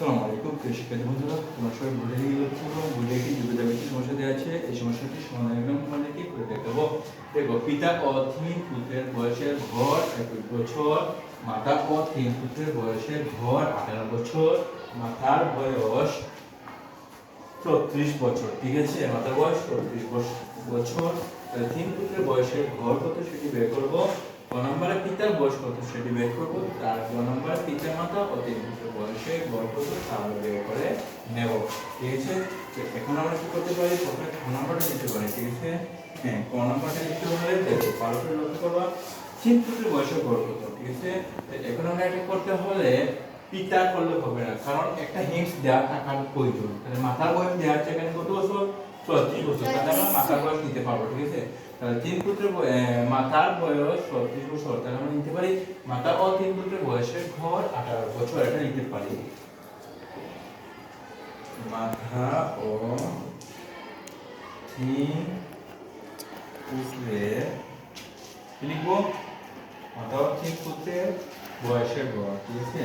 আসসালামু আলাইকুম প্রিয় শিক্ষার্থী বন্ধুরা, তোমার সবাই ভুলে গিয়ে লক্ষ্য করো ভুলে একটি সমস্যা দেওয়া আছে, এই সমস্যাটি সমাধান এবং তোমাদেরকে করে দেখাবো? দেখো, পিতা তিন পুত্রের বয়সের ঘর একুশ বছর, মাতা তিন পুত্রের বয়সের ঘর আঠারো বছর, মাতার বয়স চৌত্রিশ বছর, ঠিক আছে? মাতার বয়স চৌত্রিশ বছর তিন পুত্রের বয়সের ঘর কত সেটি বের করব? ক নম্বরে পিতার বয়স কত সেটি বের করব। তার ক নম্বরে পিতা মাতা ও তিন পুত্রের বয়সের ঘর কত তা আমরা বের করে নেব। ঠিক আছে? এখন আমরা কি করতে পারি? প্রথমে ক নম্বরটা দিতে পারি, ঠিক আছে? হ্যাঁ ক নম্বরটা দিতে হলে দেখো ভালো লক্ষ্য করবা তিন পুত্রের বয়সের ঘর ঠিক আছে? এখন আমরা এটা করতে হলে পিতা করলে হবে না, কারণ একটা হিন্টস দেওয়া থাকার প্রয়োজন। তাহলে মাথার বয়স দেওয়া আছে কত বছর? চৌত্রিশ বছর। তাহলে আমরা মাথার বয়স নিতে পারব, ঠিক আছে? তাহলে তিন পুত্রের মাতার বয়স চৌত্রিশ বছর, তাহলে আমরা নিতে পারি মাতা ও তিন পুত্রের বয়সের ঘর আঠারো বছর, এটা নিতে পারি। মাথা ও তিন পুত্রের লিখব? মাথা ও তিন পুত্রের বয়সের ঘর, ঠিক আছে?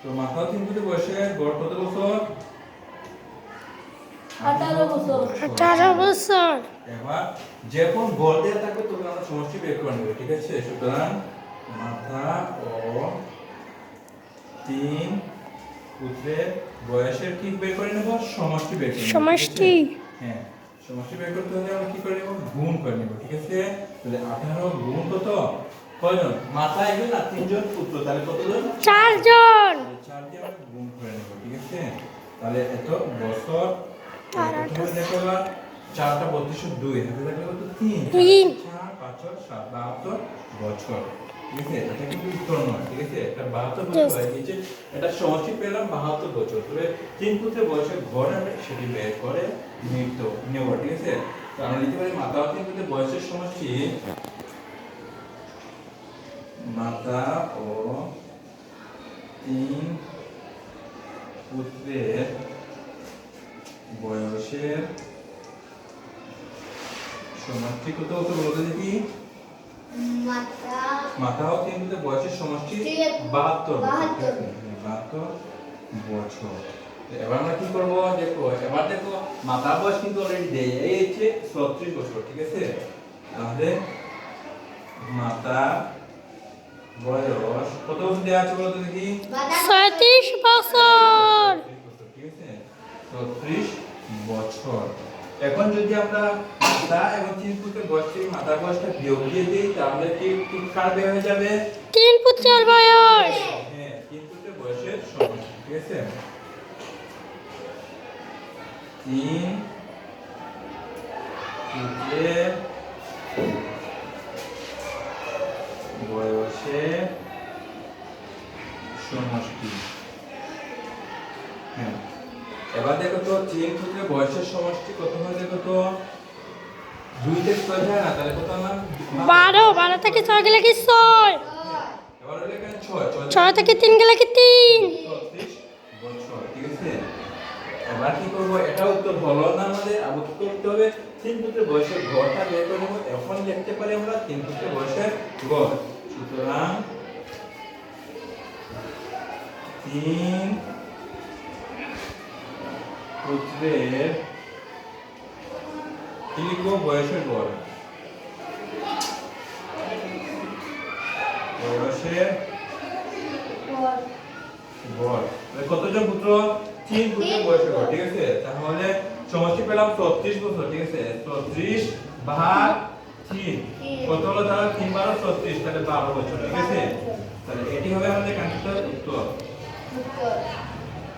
তো মাথা ও তিন পুত্রের বয়সের গড় কত বছর? আঠারো বছর। এবার যখন গড় দেওয়া থাকবে তখন আমরা সমষ্টি বের করে নেব ঠিক আছে? সুতরাং মাথা ও তিন পুত্রের বয়সের কি বের করে নেব? সমষ্টি বের করে? সমষ্টি। হ্যাঁ সমষ্টি বের করতে হলে আমরা কি করে নেব? গুণ করে নেব ঠিক আছে? তাহলে আঠারো গুণ কত? কয়জন মাথা একজন আর তিনজন পুত্র তাহলে কতজন চারজন। তাহলে চার দিয়ে আমরা গুণ করে নেব ঠিক আছে? তাহলে এত বছর চারটা বত্রিশ দুই। হাতে থাকলে কত? তিন। তিন। চার পাঁচ সাত বাহাত্তর বছর। ঠিক আছে? এটা কিন্তু উত্তর নয় ঠিক আছে? একটা বাহাত্তর বছর হয়ে গিয়েছে। এটা সমষ্টি পেলাম বাহাত্তর বছর। তবে তিন ঘর আমরা সেটি বের করে নেব ঠিক আছে? তো আমরা লিখতে পারি মাতা ও তিন পুত্রের বয়সের সমষ্টি। মাতা ও তিন পুত্রের বয়সের সমষ্টি কত কত বলতে দেখি। মাথা ও তিন পুত্রের বয়সের সমষ্টি বাহাত্তর বাহাত্তর। বছর। এবার আমরা কি করব? দেখো এবার দেখো মাথা বয়স কিন্তু অলরেডি দেয় হচ্ছে ছত্রিশ বছর ঠিক আছে? তাহলে মাতা বয়স কত বছর দেওয়া আছে বলতো দেখি? মাতা ছয়ত্রিশ বছর ঠিক আছে? ছত্রিশ বছর। এখন যদি আমরা মাথা এবং তিন পুত্রের বয়স থেকে মাথার বয়সটা বিয়োগ দিয়ে দিই তাহলে কি কি কার বের হয়ে যাবে? তিন পুত্রের বয়স। হ্যাঁ তিন পুত্রের বয়সের সমান ঠিক আছে? তিন পুত্রের বয়সের সমষ্টি হ্যাঁ। এবার দেখো তো তিন পুত্রের বয়সের সমষ্টি কত হয় দেখো তো? দুই থেকে ছয় যায় না? তাহলে কত আমার? বারো বারো থেকে ছয় গেলে কি ছয়? এবার হলো এখানে ছয় থেকে তিন গেলে কি তিন? ঠিক আছে? এবার কি করব? এটা উত্তর হলো না আমাদের? আবার কি করতে হবে তিন পুত্রের বয়সের গড়টা বের করে নেব এখন লিখতে পারি আমরা তিন পুত্রের বয়সের গড়। সুতরাং তিন পুত্রের লিখব বয়সের বয়সের বল কতজন পুত্র? তিন পুত্র বয়সে ঘর ঠিক আছে? তাহলে সমষ্টি পেলাম বছর ঠিক আছে? চৌত্রিশ ভাগ তিন। কত হলো তাহলে? তিন বারো চৌত্রিশ তাহলে বারো বছর ঠিক আছে? তাহলে এটি হবে আমাদের কাঙ্ক্ষিত উত্তর।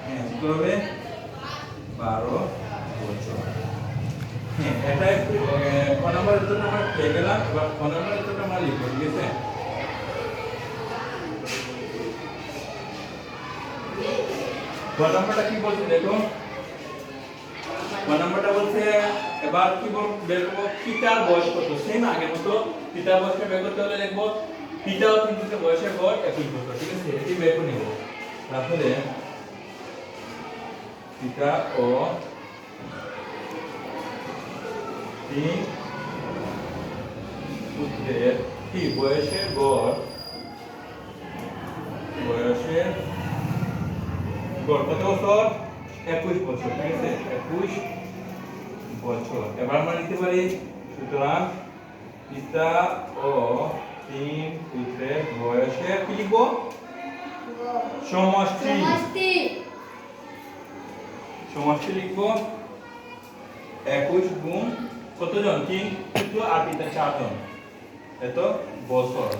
হ্যাঁ উত্তর হবে বারো বছর। হ্যাঁ এবার ক নম্বর উত্তরটা আমরা লিখব ঠিক আছে ক নম্বরটা কি বলছে দেখো? ক নম্বরটা বলছে, এবার কি বল, বের পিতার বয়স কত? সেম আগের মতো। পিতার বয়সটা বের করতে হলে লিখব পিতা ও পুত্রের বয়সের গড় একুশ বছর, ঠিক আছে? এটি বের করে নিব। তাহলে পিতা ও তিন পুত্রের কি বয়সের গড় বয়সের গড় কত বছর একুশ বছর ঠিক আছে একুশ বছর এবার আমরা লিখতে পারি সুতরাং পিতা ও তিন পুত্রের বয়সের কি লিখব সমষ্টি সমষ্টি লিখব একুশ গুণ কতজন তিন আর পিতা চারজন এত? বছর।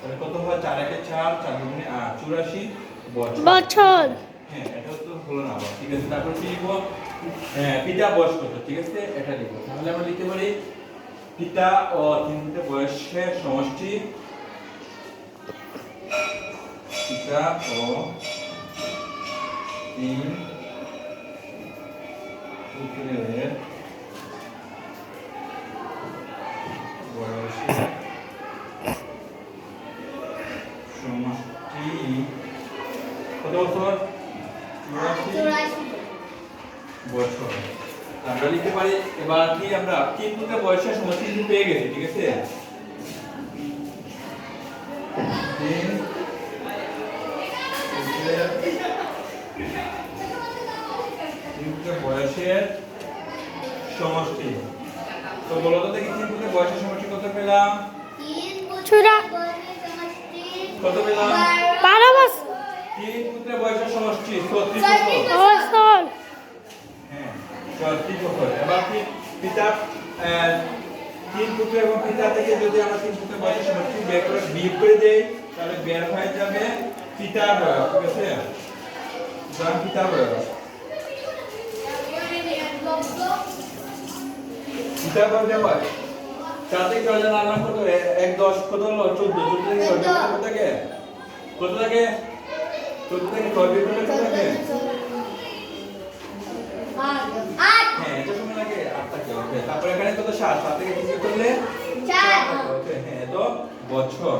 তাহলে কত হয়? চার একে চার চার আট। চুরাশি বছর। বছর। হ্যাঁ এটা তো হলো না ঠিক আছে তারপর কি লিখব? হ্যাঁ পিতা বয়স কত ঠিক আছে এটা লিখব। তাহলে আমরা লিখতে পারি পিতা ও তিন পুত্রের বয়সের সমষ্টি। পিতা ও তিন পুত্রের বয়সের সমষ্টি আমরা লিখতে পারি, এবার কি আমরা তিন পুত্রের বয়সের সমষ্টি পেয়ে গেছি, ঠিক আছে? বয়সের সমষ্টি। তো বলো তো দেখি তিন পুত্রের বয়সের সমষ্টি কত পেলাম? কত পেলাম? বারো বছর। তিন পুত্রের বয়সের সমষ্টি ছত্রিশ বছর। হ্যাঁ ছত্রিশ বছর। এবার কি পিতা আহ, তিন পুত্র এবং পিতা থেকে যদি আমরা তিন পুত্রের বয়সের সমষ্টি বের করে বিয়োগ করে দেই তাহলে বের হয়ে যাবে পিতার বয়স ঠিক আছে? পিতার বয়স। দেখো থেকে রান্না কত এক দশ কত হলো? চোদ্দ চোদ্দ থেকে কত থাকে। কত থাকে? চোদ্দ থেকে কত থাকে। হ্যাঁ এটা সময় লাগে। ওকে। তারপরে এখানে কত? সাত। সাত থেকে তিন করলে হ্যাঁ তো বছর।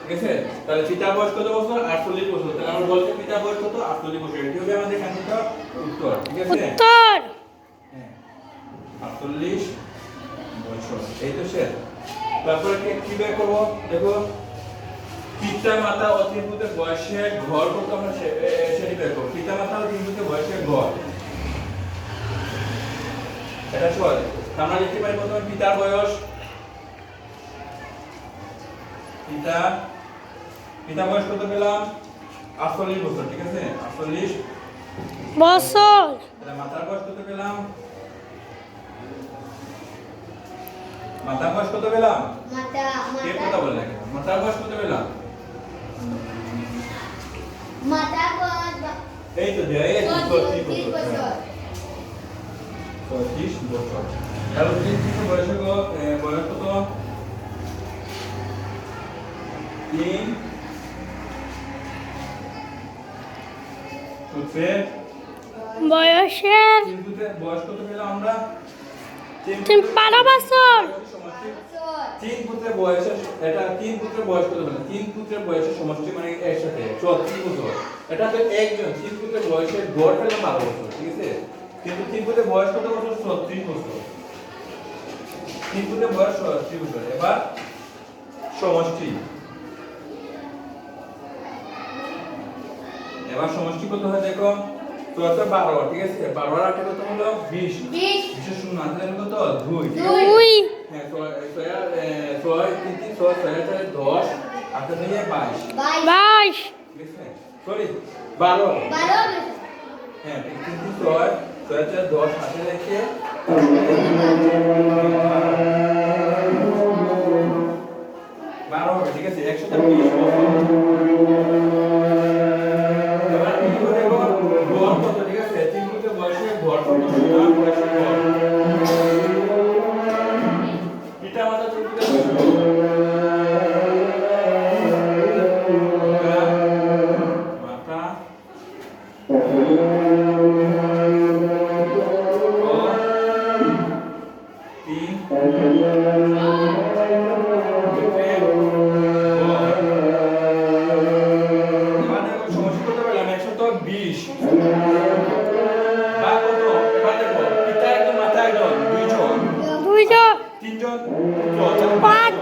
ঠিক আছে? তাহলে পিতা বয়স কত বছর? আটচল্লিশ বছর। তাহলে আমরা বলছি পিতা বয়স কত? আটচল্লিশ বছর। এটি হবে আমাদের উত্তর। ঠিক আছে? আটচল্লিশ বছর। এই তো শেষ। তারপরে কি বের করব? দেখো পিতা মাতা পুত্রের বয়সের ঘর কত আমরা সেটি বের করব। পিতা মাতা পুত্রের বয়সের ঘর। এটা সহজ। আমরা লিখতে পারি প্রথমে পিতার বয়স। পিতা পিতা বয়স কত পেলাম? আটচল্লিশ বছর ঠিক আছে? আটচল্লিশ। বছর। মাতার বয়স কত পেলাম? মাতার বয়স কত পেলাম? মাতা কে মাতা কথা বললে মাতার বয়স কত পেলাম? মাতা এই তো দেয় এই তো ছত্রিশ বছর তাহলে তিন থেকে বয়স বয়স কত? তিন। বয়সের বয়স কত পেলাম আমরা? তিন পুত্রের বয়সের, এটা তিন পুত্রের বয়স কত বলে তিন পুত্রের বয়সের সমষ্টি মানে একসাথে চুয়াত্রিশ বছর এটা তো একজন, তিন পুত্রের বয়সের গড় পেলাম বারো বছর, ঠিক আছে? কিন্তু তিন পুত্রের বয়স কত বছর? বছর। তিন পুত্রের বয়স বছর। এবার সমষ্টি। এবার সমষ্টি কত হয় দেখো? তো বারো ঠিক আছে? বারো আর আটে কত হলো? বিশ। বিশ। বিশের শূন্য আছে কত? দুই। দুই। হ্যাঁ ছয় তিন তিন ছয় ছয় দশ আটটা দিয়ে বাইশ। বাইশ। সরি বারো। বারো। হ্যাঁ তিন তিন তিন ছয় ছয় দশ হাতে রেখে বারো হবে ঠিক আছে? একশো বিশ তিনজন